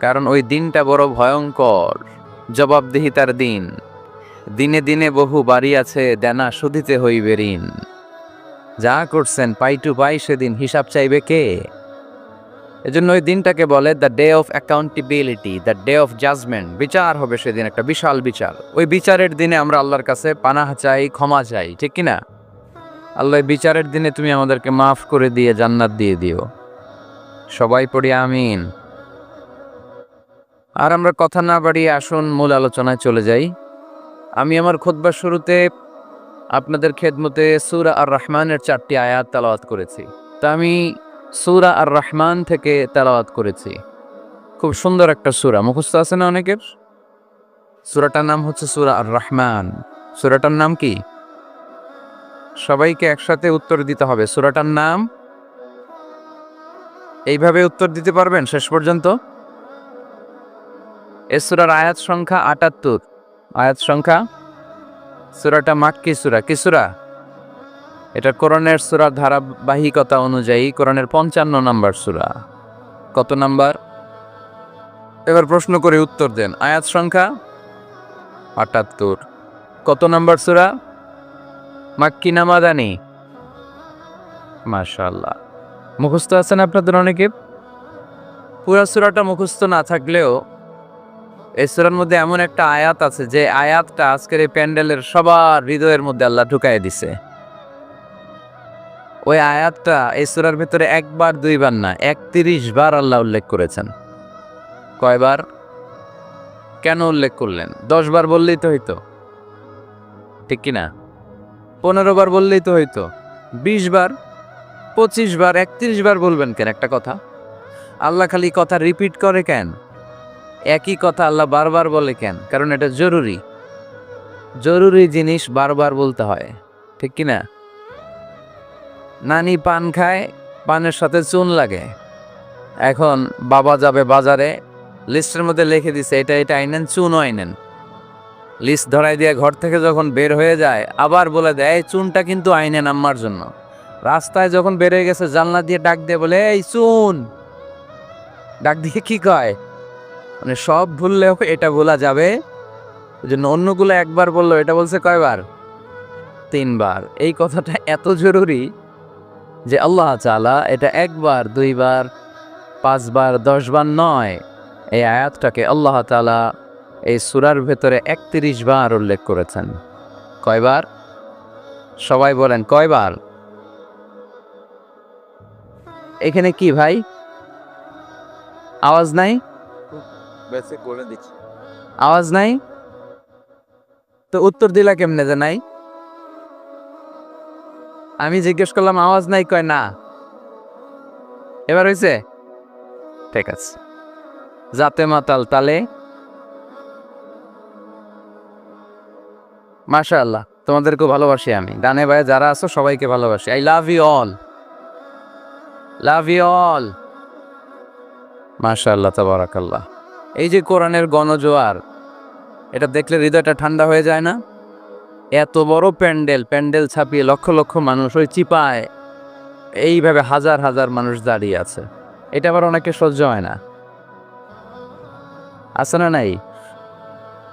কারণ ওই দিনটা বড় ভয়ঙ্কর। জবাবদিহিতার দিন। দিনে দিনে বহু বাড়ি আছে, দেনা শুধিতে হইবে ঋণ। যা করছেন পাই টু পাই সেদিন হিসাব চাইবে কে? এজন্য ওই দিনটাকে বলে the day of accountability, the day of judgment. বিচার হবে সেদিন, একটা বিশাল বিচার। ওই বিচারের দিনে আমরা আল্লাহর কাছে পানাহ চাই, ক্ষমা চাই, ঠিক কি না আল্লাহ বিচারের দিনে তুমি আমাদেরকে মাফ করে দিয়ে জান্নাত দিয়ে দিও। সবাই পড়ি আমিন। আর আমরা কথা না বাড়িয়ে আসুন মূল আলোচনায় চলে যাই। আমি আমার খোদবার শুরুতে আপনাদের খেদমতে সুরা আর রহমানের চারটি আয়াত তালাওয়াত করেছি। তা আমি সুরা আর রহমান থেকে তেলাওয়াত করেছি। খুব সুন্দর একটা সুরা। মুখস্থ আছে না অনেকের? সুরাটার নাম হচ্ছে সুরা আর রহমান সুরাটার নাম কি? সবাইকে একসাথে উত্তর দিতে হবে। সুরাটার নাম? এইভাবে উত্তর দিতে পারবেন শেষ পর্যন্ত? এ সুরার আয়াত সংখ্যা আটাত্তর। আয়াত সংখ্যা? সুরাটা মাক্কি সুরা। কি সুরা? এটা কোরআনের সুরার ধারাবাহিকতা অনুযায়ী কোরআনের পঞ্চান্ন নাম্বার সুরা। কত নাম্বার? এবার প্রশ্ন করে উত্তর দেন। আয়াত সংখ্যা? আটাত্তর। কত নাম্বার সুরা? মাক্কি নামাদানি মাশাল্লাহ মুখস্থ আছেন আপনাদের অনেকে? পুরা সুরাটা মুখস্থ না থাকলেও এই সুরার মধ্যে এমন একটা আয়াত আছে যে আয়াতটা আজকের এই প্যান্ডেলের সবার হৃদয়ের মধ্যে আল্লাহ ঢুকাই দিছে। ওই আয়াতটা এই সুরার ভিতরে একবার, দুইবার না, একত্রিশ বার আল্লাহ উল্লেখ করেছেন। কয়বার? কেন উল্লেখ করলেন? দশ বার বললেই তো হইতো। ঠিক কিনা? পনেরো বার বললেই তো হইতো। বিশ বার, পঁচিশ বার, একত্রিশ বার বলবেন কেন? একটা কথা। আল্লাহ খালি কথা রিপিট করে কেন? একই কথা আল্লাহ বারবার বলে কেন? কারণ এটা জরুরি। জরুরি জিনিস বারবার বলতে হয়। ঠিক কি না নানি পান খায়, পানের সাথে চুন লাগে। এখন বাবা যাবে বাজারে, লিস্টের মধ্যে লিখে দিছে, এটা এটা আইনেন চুন আইনেন। লিস্ট ধরাই দিয়ে ঘর থেকে যখন বের হয়ে যায়, আবার বলে দেয়, এই চুনটা কিন্তু আইনেন আম্মার জন্য। রাস্তায় যখন বের হয়ে গেছে, জানলা দিয়ে ডাক দিয়ে বলে, এই চুন! ডাক দিয়ে কি কয়? মানে সব ভুললেও এটা বলা যাবে। জন্য অন্যগুলো একবার বলল, এটা বলছে কয়বার? তিনবার। এই কথাটা এত জরুরি যে আল্লাহ চালা এটা একবার, দুইবার, পাঁচবার, দশবার নয়। এই আয়াতটাকে আল্লাহ তালা এই সুরার ভেতরে একত্রিশ বার উল্লেখ করেছেন। কয়বার? সবাই বলেন, কয়বার? এখানে কি ভাই? আওয়াজ নাই? বেসে করে দিচ্ছি। আওয়াজ নাই? তো উত্তর দিলা কেমনে যে নাই? আমি জিজ্ঞেস করলাম, আওয়াজ নাই? কয় না। এবার হয়েছে ঠিক আছে। জাতে মাতাল তালে। মাশা আল্লাহ তোমাদেরকে ভালোবাসি আমি। ডানে ভাই যারা আছো, সবাইকে ভালোবাসি। I love you all love you all মাশা আল্লাহ তাবারাকাল্লাহ। এই যে কোরআনের গণজোয়ার, এটা দেখলে হৃদয়টা ঠান্ডা হয়ে যায় না? এত বড় প্যান্ডেল প্যান্ডেল ছাপিয়ে লক্ষ লক্ষ মানুষ ওই চিপায়, এইভাবে হাজার হাজার মানুষ দাঁড়িয়ে আছে। এটা আবার অনেকে সহ্য হয় না। আছে না নাই?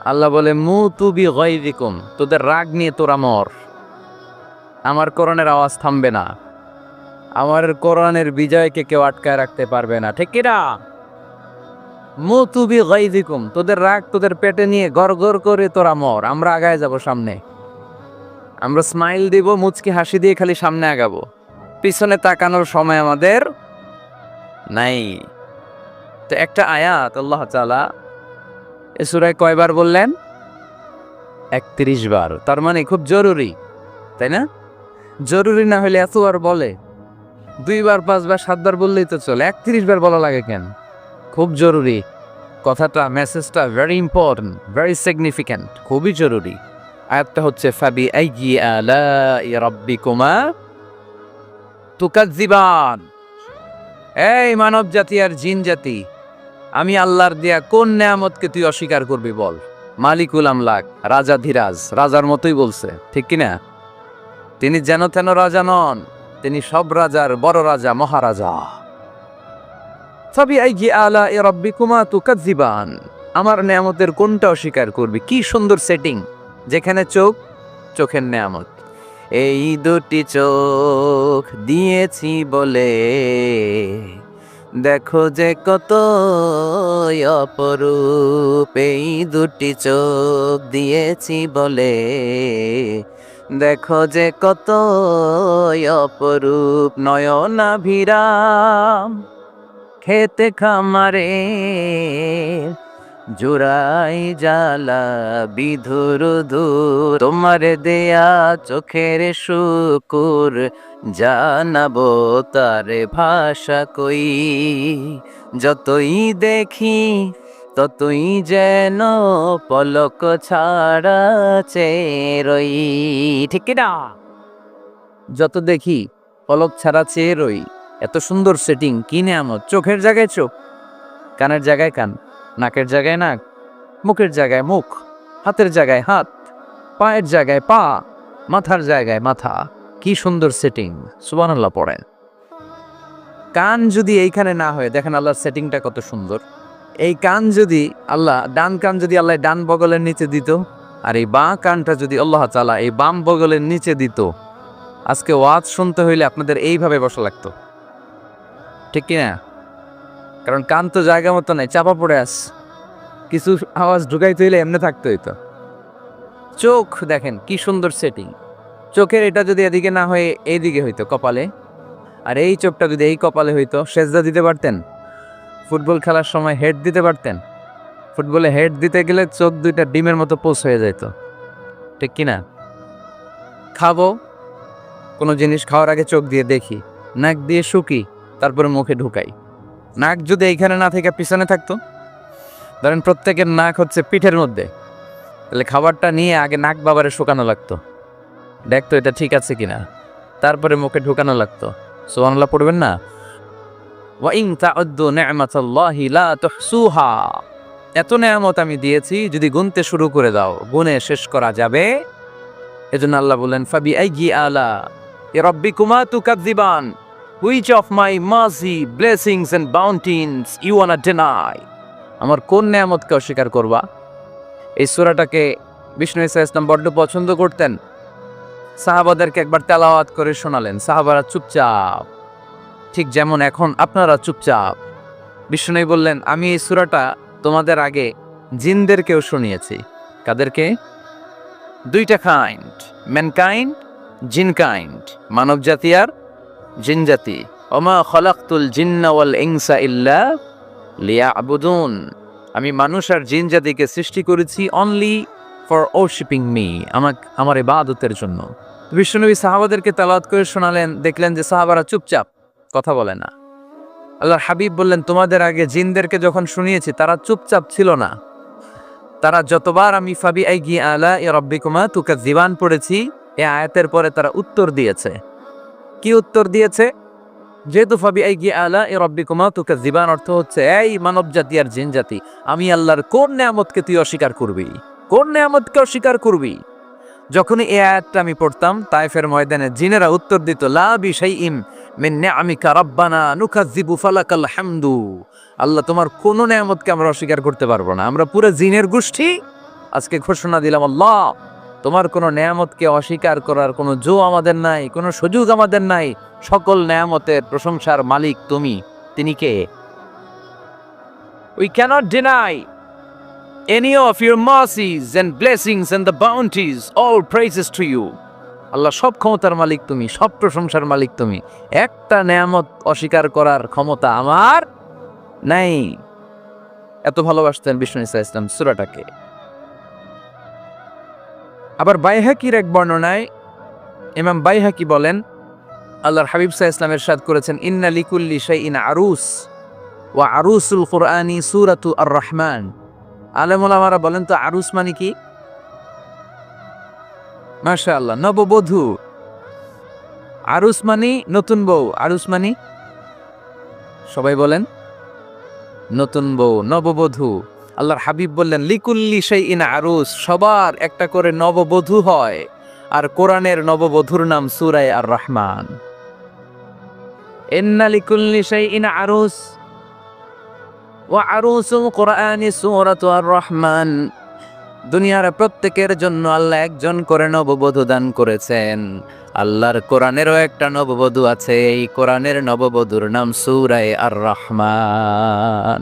আল্লাহ বলে মু তুবি গয়দিকুম তোদের রাগ নিয়ে তোরা মর। আমার কোরআনের আওয়াজ থামবে না। আমার কোরআনের বিজয়কে কেউ আটকায় রাখতে পারবে না। ঠিক কিনা মুতুবি গাইদিকুম, তোদের রাগ তোদের পেটে নিয়ে গড় গড় করে তোরা মর, আমরা আগায় যাব সামনে। আমরা স্মাইল দিব, মুচকি হাসি দিয়ে খালি সামনে আগাবো। পিছনে তাকানোর সময় আমাদের নাই। তো একটা আয়াত, আল্লাহ তাআলা এ সূরায় কয়বার বললেন? একত্রিশ বার। তার মানে খুব জরুরি, তাই না? জরুরি না হলে এতবার বলে। দুইবার, পাঁচবার, সাতবার বললেই তো চলে। একত্রিশ বার বলা লাগে কেন? খুব জরুরি। কথাটা মেসেজটা ভেরি ইম্পর্টেন্ট ভেরি সিগনিফিক্যান্ট খুবই জরুরি। আয়াতটা হচ্ছে ফাবি আইগি আলা রাব্বিকুমা তুকাজ্জিবান এই মানব জাতি আর জিন জাতি আমি আল্লাহর দেয়া কোন নেয়ামতকে তুই অস্বীকার করবি বল? মালিকুল আমলাক, রাজা ধীরাজ, রাজার মতোই বলছে, ঠিক কিনা তিনি যেন তেন রাজা নন, তিনি সব রাজার বড় রাজা, মহারাজা। আই জি আলা আমার নেয়ামতের কোনটা অস্বীকার করবি? কি সুন্দর সেটিং যেখানে চোখ, চোখের নেয়ামত। এই দুটি চোখ দিয়েছি বলে। দেখো যে কত অপরূপ এই দুটি চোখ দিয়েছি বলে। দেখো যে কত অপরূপ নয়নাভিরাম। খেতে খামারে জুরাই জালা বিধুর দূর তোমার দেয়া চোখের শুকুর জানাব তার ভাষা কই। যতই দেখি ততই যেন পলক ছাড়া চেরই ঠিক না যত দেখি পলক ছাড়া চেয়ে রই। এত সুন্দর সেটিং কি নেয়ামত? চোখের জায়গায় চোখ, কানের জায়গায় কান, নাকের জায়গায় নাক, মুখের জায়গায় মুখ, হাতের জায়গায় হাত, পায়ের জায়গায় পা, মাথার জায়গায় মাথা। কি সুন্দর সেটিং সুবহানাল্লাহ পড়েন। কান যদি এইখানে না হয়, দেখেন আল্লাহর সেটিংটা কত সুন্দর। এই কান যদি আল্লাহ, ডান কান যদি আল্লাহ ডান বগলের নিচে দিত, আর এই বাঁ কানটা যদি আল্লাহ তালা এই বাম বগলের নিচে দিত, আজকে ওয়াজ শুনতে হইলে আপনাদের এইভাবে বসা লাগতো। ঠিক কি না কারণ কান তো জায়গা মতো নাই, চাপা পড়ে আস কিছু আওয়াজ ঢুকাইতে হইলে এমনি থাকতে হইতো। চোখ দেখেন কি সুন্দর সেটিং চোখের এটা যদি এদিকে না হয়ে, এইদিকে হইতো কপালে। আর এই চোখটা যদি এই কপালে হইতো, সেজদা দিতে পারতেন। ফুটবল খেলার সময় হেড দিতে পারতেন। ফুটবলে হেড দিতে গেলে চোখ দুইটা ডিমের মতো পোষ হয়ে যেত ঠিক কি না খাব। কোনো জিনিস খাওয়ার আগে চোখ দিয়ে দেখি। নাক দিয়ে শুকি। তারপরে মুখে ঢুকাই। নাক যদি এইখানে না থেকে পিছনে থাকতো, ধরেন প্রত্যেকের নাক হচ্ছে পিঠের মধ্যে, তাহলে খাবারটা নিয়ে আগে নাক বাবারে শুকানো লাগতো। দেখতো এটা ঠিক আছে কিনা। তারপরে মুখে ঢুকানো লাগতো। সোহানুল্লাহ পড়বেন না? ওয়াইং তাউদ্দু নি'মাতাল্লাহি লা তুহসুহা। এত নেয়ামত আমি দিয়েছি, যদি গুনতে শুরু করে দাও, গুনে শেষ করা যাবে। এজন্য আল্লাহ বললেন ফাবি আইগি আলা এ রব্বিকুমা তুকাদ্দিবান হুইচ অফ মাই মাসি blessings and bounties you wanna deny আমার কোন নেয়ামতকে অস্বীকার করবা? এই সূরাটাকে বিষ্ণু ইসা ইসলাম বড্ড পছন্দ করতেন। সাহাবাদেরকে একবার তেলাওয়াত করে শোনালেন, সাহাবারা চুপচাপ, ঠিক যেমন এখন আপনারা চুপচাপ। বিষ্ণু বললেন, আমি এই সূরাটা তোমাদের আগে জিনদেরকেও শুনিয়েছি। কাদেরকে? দুইটা কাইন্ড ম্যানকাইন্ড জিন কাইন্ড মানব জাতি আর জিন জাতি। ওমা খলাক্তুল জিন্না ওয়াল ইনসা ইল্লা লিয়াবুদুন। আমি মানুষ আর জিন জাতিকে সৃষ্টি করেছি অনলি ফর ওরশিপিং মি আমার আমার ইবাদতের জন্য। বিশ্বনবী সাহাবাদেরকে তালাত করে শোনালেন, দেখলেন যে সাহাবারা চুপচাপ, কথা বলে না। আল্লাহর হাবিব বললেন, তোমাদের আগে জিনদেরকে যখন শুনিয়েছি, তারা চুপচাপ ছিল না। তারা যতবার আমি ফাবি আই গি আলা এ রব্বিকুমা তুকা জীবান পড়েছি, এ আয়াতের পরে তারা উত্তর দিয়েছে। কি উত্তর দিয়েছে? যেহেতু ফাবি আই গি আলা এ রব্বিকুমা তুকা দিবান অর্থ হচ্ছে, এই মানব জাতি আর জিন জাতি আমি আল্লাহর কোন নেয়ামতকে তুই অস্বীকার করবি? কোন নেয়ামতকে অস্বীকার করবি? যখনই এ আয়াতটা আমি পড়তাম তাইফের ময়দানে জিনেরা উত্তর দিত, লা বিশাই ইম মিন নিআমিকা রাব্বানা নুকাজ্জিবু ফালাকাল হামদু। আল্লাহ, তোমার কোনো নেয়ামতকে আমরা অস্বীকার করতে পারব না। আমরা পুরো জিনের গোষ্ঠী। আজকে ঘোষণা দিলাম, আল্লাহ তোমার কোনো নেয়ামতকে অস্বীকার করার কোনো জো আমাদের নাই, কোনো সুযোগ আমাদের নাই। সকল নেয়ামতের প্রশংসার মালিক তুমি। তিনি কে? We cannot deny any of your mercies and blessings and the bounties. All praises to you. Allah সব ক্ষমতার মালিক তুমি, সব প্রশংসার মালিক তুমি। একটা নেয়ামত অস্বীকার করার ক্ষমতা আমার নাই। এত ভালোবাসতেন বিষ্ণু ইসা ইসলাম সুরাটাকে। আবার বাইহাকির এক বর্ণনায় ইমাম বাইহাকি বলেন, আল্লাহর হাবিব সাহা ইসলামের সাদ করেছেন, ইন্না লিকুল্লি ইন আরুস ওয়া আরুসুল কোরআনি সুরাতু আর রহমান আলেমুলামারা বলেন তো আরুস মানে কি? মাশা আল্লাহ নববধূ। আরুস মানি নতুন বউ। আরুস মানি সবাই বলেন, নতুন বউ, নববধূ। আল্লাহর হাবিব বললেন, লিকুল্লি সেই ইন আরুস সবার একটা করে নববধূ হয়। আর কোরআনের নববধূর নাম সুরায় আর রহমান এন্না লিকুল্লি সেই ইন আরুস সূরাতু আর রহমান দুনিয়ার প্রত্যেকের জন্য আল্লাহ একজন করে নববধূ দান করেছেন। আল্লাহর কোরআনেরও একটা নববধূ আছে, এই কোরআনের নববধূর নাম সূরায়ে আর রহমান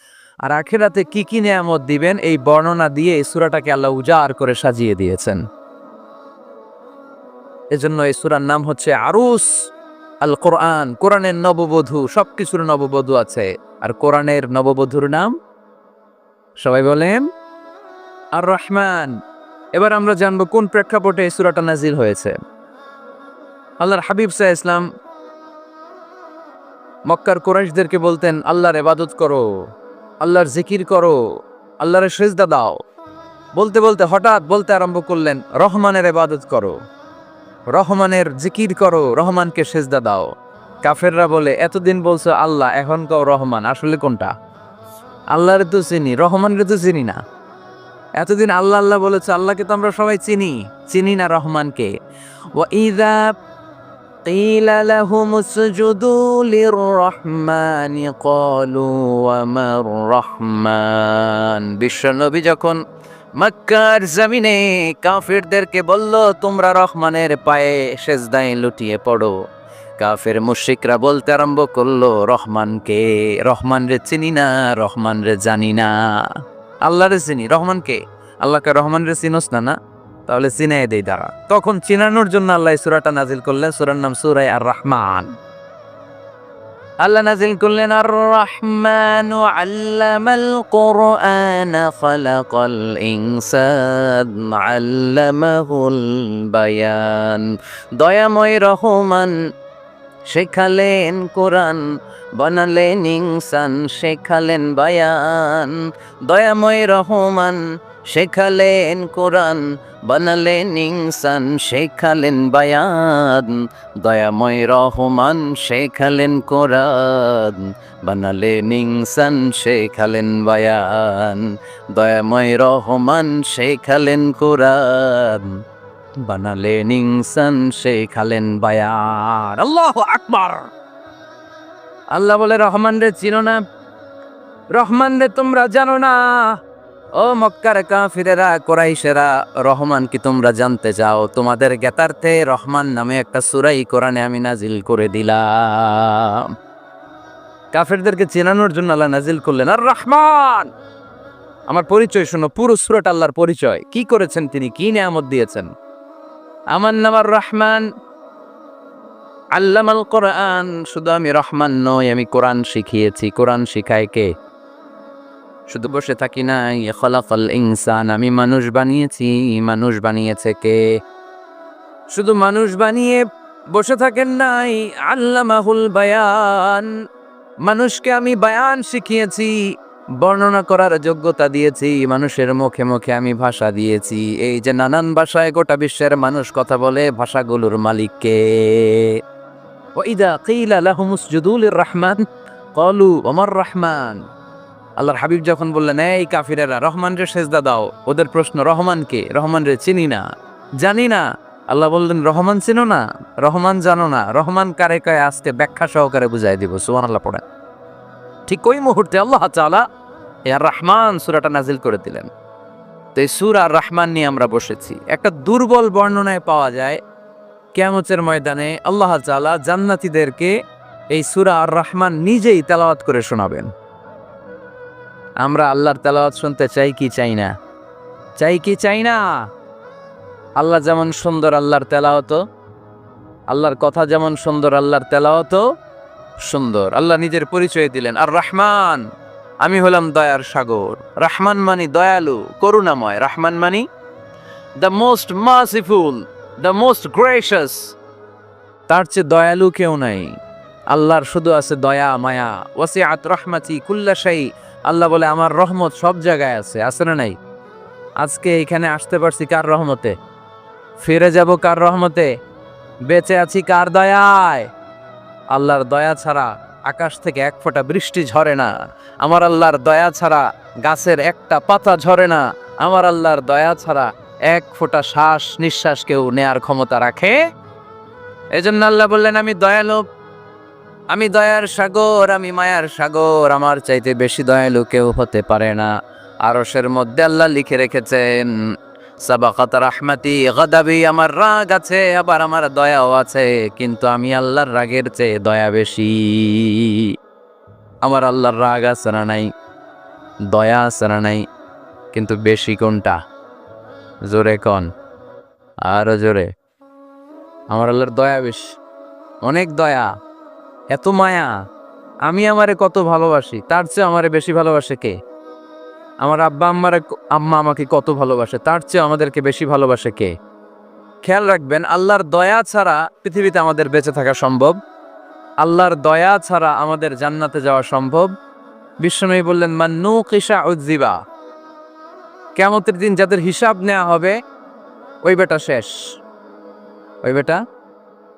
আর আখেরাতে কি কি নিয়ামত দিবেন এই বর্ণনা দিয়ে এই সুরাটাকে আল্লাহ উজাড় করে সাজিয়ে দিয়েছেন। এজন্য এই সুরার নাম হচ্ছে আরুস, আল কোরআন, কোরআনের নববধূ, সবকিছুর নববধূ আছে। আর কোরআনের নববধূর নাম? সবাই বলেন? আর রহমান। এবার আমরা জানব কোন প্রেক্ষাপটে এই সুরাটা নাজিল হয়েছে। আল্লাহর হাবিব সাহ ইসলাম মক্কার কোরাইশদেরকে বলতেন, আল্লাহর এবাদত করো। আল্লাহর জিকির করো, আল্লাহর সেজদা দাও। বলতে বলতে হঠাৎ বলতে আরম্ভ করলেন, রহমানের এবাদত করো। রহমানের জিকির করো, রহমানকে সেজদা দাও। কাফেররা বলে, এতদিন বলছো আল্লাহ, এখন কও রহমান, আসলে কোনটা? আল্লাহরে তো চিনি, রহমানরে তো চিনি না। এতদিন আল্লাহ আল্লাহ বলেছে, আল্লাহকে তো আমরা সবাই চিনি চিনি না রহমানকে। ও ইদা قيل لهم اسجدوا للرحمن قالوا وما الرحمن বিশ্বনবী যখন মক্কার জমিনে কাফিরদেরকে বলল তোমরা রহমানের পায়ে সেজদায় লুটিয়ে পড়ো কাফের মুশরিকরা বলতে আরম্ভ করলো রহমানকে রহমান রে চিনি না রহমান রে জানি না আল্লাহ রে চিনি রহমানকে আল্লাহকে রহমান রে চিনোস না না তাহলে চিনাই দেই দাঁড়া তখন চিনানোর জন্য আল্লাহ সুরাটা নাজিল করলেন, সূরার নাম সূরায়ে আর রহমান আল্লাহ নাজিল করলেন আর রহমান আল্লামাল কোরআন, খালাকাল ইনসান আল্লামাহুল বায়ান। দয়াময় রহমান শেখালেন কোরআন, বানালেন ইনসান শেখালেন বায়ান। দয়াময় রহমান শেখালেন কোরআন, বানালেন ইনসান, শেখালেন বায়ান। দয়াময় রহমান, শেখালেন কোরআন, বানালেন ইনসান, শেখালেন বায়ান। দয়াময় রহমান, শেখালেন কোরআন, বানালেন ইনসান, শেখালেন বায়ান। আল্লাহ আকবার। আল্লাহ বলে রহমান রে চিনো না। রহমান রে তোমরা জানো না। ও মক্কার কাফিরেরা, কোরাইশেরা, রহমান কি তোমরা জানতে চাও? তোমাদের জ্ঞাতার্থে রহমান নামে একটা সুরাই কোরআনে আমি নাজিল করে দিলাম। কাফেরদেরকে চেনানোর জন্য আল্লাহ নাজিল করলেন, আর রহমান, আমার পরিচয় শোনো, পুরো সুরাট আল্লাহর পরিচয়। কি করেছেন তিনি? কি নিয়ামত দিয়েছেন? আমার নাম আর রহমান। আল্লামাল কোরআন, শুধু আমি রহমান নই, আমি কোরআন শিখিয়েছি। কোরআন শিখায় কে? শুধু বসে থাকি নাই। খলাফল ইনসান, আমি মানুষ বানিয়েছি। মানুষ বানিয়েছে কে? শুধু মানুষ বানিয়ে বসে থাকেন নাই। আল্লামাহুল বায়ান, মানুষকে আমি বায়ান শিখিয়েছি। বর্ণনা করার যোগ্যতা দিয়েছি। মানুষের মুখে মুখে আমি ভাষা দিয়েছি। এই যে নানান ভাষায় গোটা বিশ্বের মানুষ কথা বলে, ভাষাগুলোর মালিককে ওইদা কিলা রহমান, কলু ওমর রহমান। আল্লাহর হাবিব যখন বললেন, এই কাফিরেরা রহমান রে সেজদা দাও। ওদের প্রশ্ন, রহমান কে? রহমান রে চিনি না। জানি না। আল্লাহ বললেন, রহমান চিনো না? রহমান জানো না। রহমান কারে কায় আজকে ব্যাখ্যা সহকারে বুঝাই দিব। সুমান আল্লাহ পড়েন। ঠিক ওই মুহূর্তে আল্লাহ তাআলা এ আর রহমান সুরাটা নাজিল করে দিলেন। তো এই সুর আর রহমান নিয়ে আমরা বসেছি। একটা দুর্বল বর্ণনায় পাওয়া যায়, কেয়ামতের ময়দানে আল্লাহ তাআলা জান্নাতীদেরকে এই সুরা আর রহমান নিজেই তেলাওয়াত করে শোনাবেন। আমরা আল্লাহর তেলাওয়াত শুনতে চাই কি চাই না? চাই কি চাই না? আল্লাহ যেমন সুন্দর আল্লাহর তেলাওয়াত, আল্লাহর কথা যেমন সুন্দর, আল্লাহর তেলাওয়াত সুন্দর। আল্লাহ নিজের পরিচয় দিলেন, আর রহমান, আমি হলাম দয়ার সাগর। রহমান মানি দয়ালু, করুণাময়। রহমান মানি the most merciful the most gracious তার চেয়ে দয়ালু কেউ নাই। আল্লাহর শুধু আছে দয়া, মায়া, ওয়াসিআত, রহমাতি, কুল্লা শাই। আল্লাহ বলে, আমার রহমত সব জায়গায় আছে। আছে না নাই? আজকে এখানে আসতে পারছি কার রহমতে? ফিরে যাব কার রহমতে? বেঁচে আছি কার দয়ায়? আল্লাহর দয়া ছাড়া আকাশ থেকে এক ফোঁটা বৃষ্টি ঝরে না। আমার আল্লাহর দয়া ছাড়া গাছের একটা পাতা ঝরে না। আমার আল্লাহর দয়া ছাড়া এক ফোঁটা শ্বাস নিঃশ্বাস কেউ নেয়ার ক্ষমতা রাখে? এজন্য আল্লাহ বললেন, আমি দয়ালু আমি দয়ার সাগর, আমি মায়ার সাগর। আমার চাইতে বেশি দয়ালু কেউ হতে পারে না। আরসের মধ্যে আল্লাহ লিখে রেখেছেন, সাবাকাত রাহমাতি গাদাবি, আমার রাগ আছে, আবার আমার দয়াও আছে, কিন্তু আমি আল্লাহর রাগের চেয়ে দয়া বেশি। আমার আল্লাহর রাগ আছে না নাই? দয়া আছে না নাই? কিন্তু বেশি কোনটা? জোরে কন? আরও জোরে। আমার আল্লাহর দয়া বেশি। অনেক দয়া। এত মায়া। আমি আমারে কত ভালোবাসি, তার চেয়ে আমারে বেশি ভালোবাসে কে? আমার আব্বা আম্মারে আম্মা আমাকে কত ভালোবাসে, তার চেয়ে আমাদেরকে বেশি ভালোবাসে কে? খেয়াল রাখবেন, আল্লাহর দয়া ছাড়া পৃথিবীতে আমাদের বেঁচে থাকা সম্ভব। আল্লাহর দয়া ছাড়া আমাদের জান্নাতে যাওয়া সম্ভব। বিশ্বনবী বললেন মান্নু কিসা উজ্জিবা কেমতের দিন যাদের হিসাব নেওয়া হবে, ওই বেটা শেষ। ওই বেটা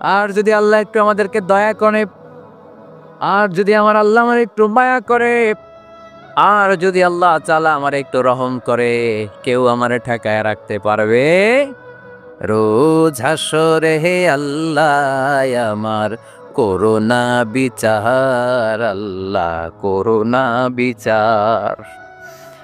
আর যদি আল্লাহ একটু আমাদেরকে দয়া করে, আর যদি আমার আল্লাহ আমার একটু মায়া করে, আর যদি আল্লাহ চালা আমার একটু রহম করে, কেউ আমার ঠেকায় রাখতে পারবে? রোজ হাসরে হে আল্লাহ, আমার করোনা বিচার, আল্লাহ করোনা বিচার।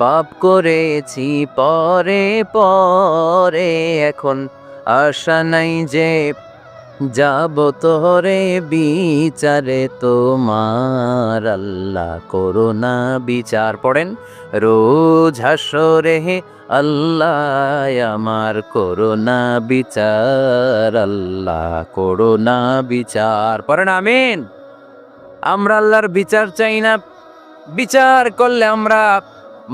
পাপ করেছি পরে পরে, এখন আশা নাই যে যাব তোরে বিচারে। তোমার আল্লাহ করোনা বিচার পড়েন, রোজ হাসরে আল্লাহ, আমার করোনা বিচার, আল্লাহ করোনা বিচার পড়েন, আমিন। আমরা আল্লাহর বিচার চাই না, বিচার করলে আমরা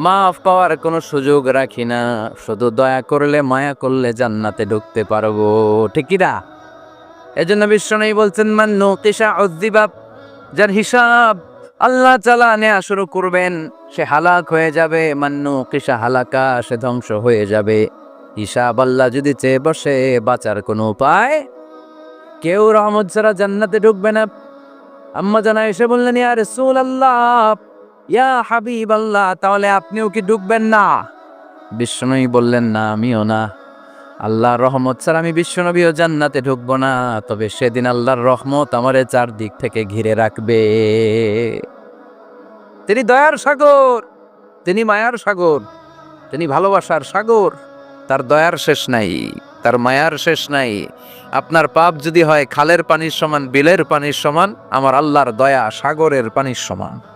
মাফ পাওয়ার কোনো সুযোগ রাখি না। শুধু দয়া করলে, মায়া করলে জান্নাতে ঢুকতে পারব। ঠিকিরা এজন্য নেই বলছেন মান নকিশা উদ্দিবাব যার হিসাব আল্লাহ চালা নেওয়া শুরু করবেন, সে হালাক হয়ে যাবে। মান্নু কিসা হালাকা, সে ধ্বংস হয়ে যাবে। হিসাব আল্লাহ যদি চেয়ে বসে, বাঁচার কোনো উপায়? কেউ রহমত ছাড়া জান্নাতে ঢুকবে না। আম্মা জানা এসে বললেন, ইয়া সুল আল্লাহ ইয়া হাবিব আল্লাহ তাহলে আপনিও কি ঢুকবেন না? বিশ্বনবী বললেন, না, আমিও না। আল্লাহর রহমত ছাড়া আমি বিশ্বনবীও জান্নাতে ঢুকবো না। তবে সেদিন আল্লাহর রহমত আমারে চারদিক থেকে ঘিরে রাখবে। তিনি দয়ার সাগর, তিনি মায়ার সাগর, তিনি ভালোবাসার সাগর। তার দয়ার শেষ নাই, তার মায়ার শেষ নাই। আপনার পাপ যদি হয়, খালের পানির সমান, বিলের পানির সমান, আমার আল্লাহর দয়া সাগরের পানির সমান।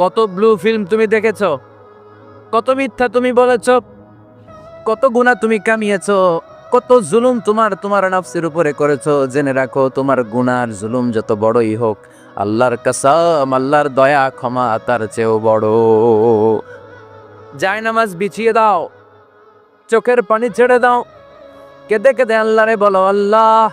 কত ব্লু ফিল্ম তুমি দেখেছ? কত মিথ্যা তুমি বলেছ? কত গুণা তুমি কামিয়েছ? কত জুলুম তোমার তোমার নাফসের উপরে করেছ? জেনে রাখো, তোমার গুনার জুলুম যত বড়ই হোক, আল্লাহর কাসাম, আল্লাহর দয়া, ক্ষমা তার চেয়েও বড়। যায় নামাজ বিছিয়ে দাও। চোখের পানি ছেড়ে দাও। কেঁদে কেঁদে আল্লাহরে বলো, আল্লাহ!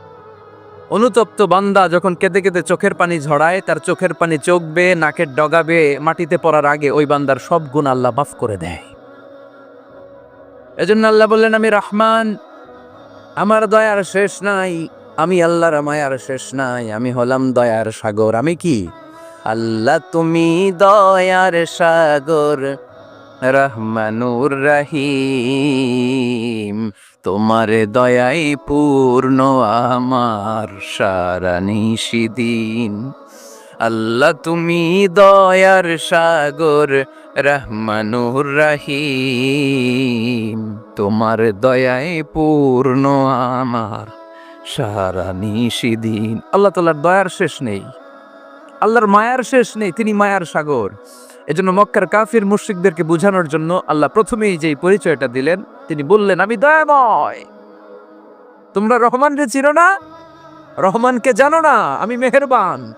অনুতপ্ত বান্দা যখন কেঁদে কেঁদে চোখের পানি ঝড়ায় তার চোখের পানি চোখ বেয়ে নাকের ডগাবে, মাটিতে পড়ার আগে ওই বান্দার সব গুণ আল্লাহ মাফ করে দেয়। এজন্য আল্লাহ বললেন, আমি রহমান, আমার দয়ার শেষ নাই, আমি আল্লাহর মায়ার শেষ নাই, আমি হলাম দয়ার সাগর। আমি কি? আল্লাহ, তুমি দয়ার সাগর, রহমানুর রহিম। তোমার দয়াই পূর্ণ, আমার সারা নিশিদিন। আল্লাহ, তুমি দয়ার সাগর, রহমানুর রহিম। তোমার দয়াই পূর্ণ, আমার সারা নিশিদিন। আল্লাহ তালার দয়ার শেষ নেই। আল্লাহর মায়ার শেষ নেই, তিনি মায়ার সাগর। এজন্য মক্কার কাফির মুশ্রিকদেরকে বোঝানোর জন্য আল্লাহ প্রথমেই যেই পরিচয়টা দিলেন, তিনি বললেন, আমি দয়াময়। তোমরা রহমান রে চিনো না? রহমানকে জানো না? আমি মেহেরবান।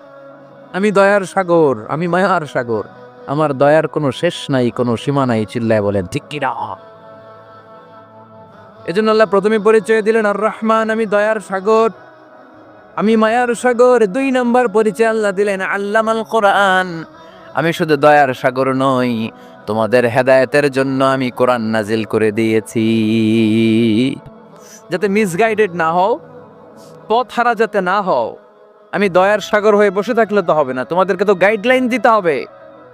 আমি দয়ার সাগর, আমি মায়ার সাগর। আমার দয়ার কোনো শেষ নাই, কোনো সীমা নাই, চিল্লায় বলেন। ঠিক কিনা এজন্য আল্লাহ প্রথমে পরিচয় দিলেন, আর রহমান, আমি দয়ার সাগর, আমি মায়ার সাগর। দুই নম্বর পরিচয় আল্লাহ দিলেন আল্লাহ আল্লামাল কোরআন। আমি শুধু দয়ার সাগর নই, তোমাদের হেদায়েতের জন্য আমি কোরআন নাজিল করে দিয়েছি। যাতে মিসগাইডেড না হও, পথ হারা যাতে না হও, আমি দয়ার সাগর হয়ে বসে থাকলে তো হবে না, তোমাদেরকে তো গাইডলাইন দিতে হবে।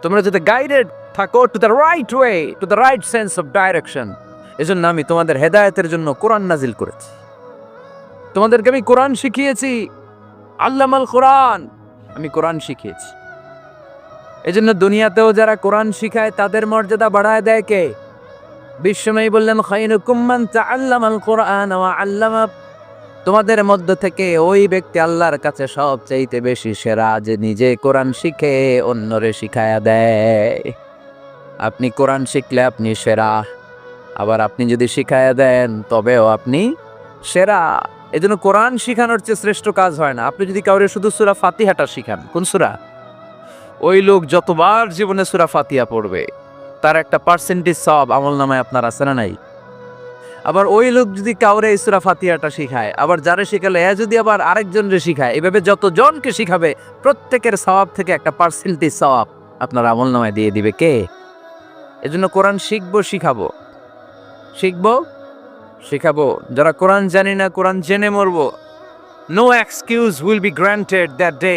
তোমরা যাতে গাইডেড থাকো to the right way to the right sense of direction এজন্য আমি তোমাদের হেদায়েতের জন্য কোরআন নাজিল করেছি। তোমাদেরকে আমি কোরআন শিখিয়েছি, আল্লামাল কোরআন। আমি কোরআন শিখিয়েছি। এজন্য দুনিয়াতেও যারা কোরআন শিখায়, তাদের মর্যাদা বাড়ায় দেয় কে? বিশ্বময়ী বললেন খাইনুকুম মান তাআল্লামাল কোরআন ওয়া আল্লামা তোমাদের মধ্য থেকে ওই ব্যক্তি আল্লাহর কাছে সবচাইতে বেশি সেরা যে নিজে কোরআন শিখে, অন্যরে শিখায়া দেয়। আপনি কোরআন শিখলে আপনি সেরা, আবার আপনি যদি শিখায়া দেন, তবেও আপনি সেরা। এজন্য কোরআন শিখানোর চেয়ে শ্রেষ্ঠ কাজ হয় না। আপনি যদি কাউরে শুধু সুরা ফাতিহাটা শিখান, কোন সুরা? ওই লোক যতবার জীবনে সুরা ফাতিহা পড়বে, তার একটা পার্সেন্টেজ সব আমল নামায় আপনার আছে না নাই? আবার ওই লোক যদি কাউরে এই সুরা ফাতিহাটা শিখায়, আবার যারা শিখালে, এ যদি আবার আরেকজনরে শিখায়, এভাবে যতজনকে শিখাবে, প্রত্যেকের স্বভাব থেকে একটা পার্সেন্টেজ সওয়াব আপনার আমল নামায় দিয়ে দিবে কে? এজন্য কোরআন শিখব, শিখাবো। শিখব? শিখাবো। যারা কোরআন জানি না, কোরআন জেনে মরবো। No excuse will be granted that day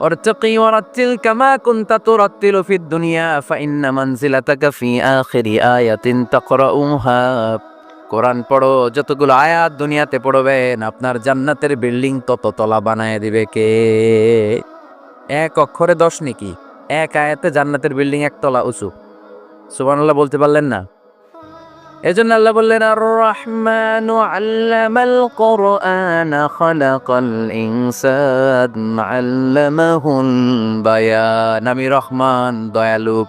وارتقي ورتل كما كنت ترتل في الدنيا فإن منزلتك في آخر آية تقرؤها কোরআন পড়ো যতগুলো আয়াত দুনিয়াতে পড়বেন আপনার জান্নাতের বিল্ডিং তত তলা বানায় দিবে কে এক অক্ষরে দশ নাকি এক আয়াতে জান্নাতের বিল্ডিং এক তলা উঁচু সুবহানাল্লাহ বলতে পারলেন না এজন্য আল্লাহ বললেন আর রহমান আল্লামাল কোরআন খালাকাল ইনসান আল্লামাহুল বায়ান আমি রহমান দয়ালু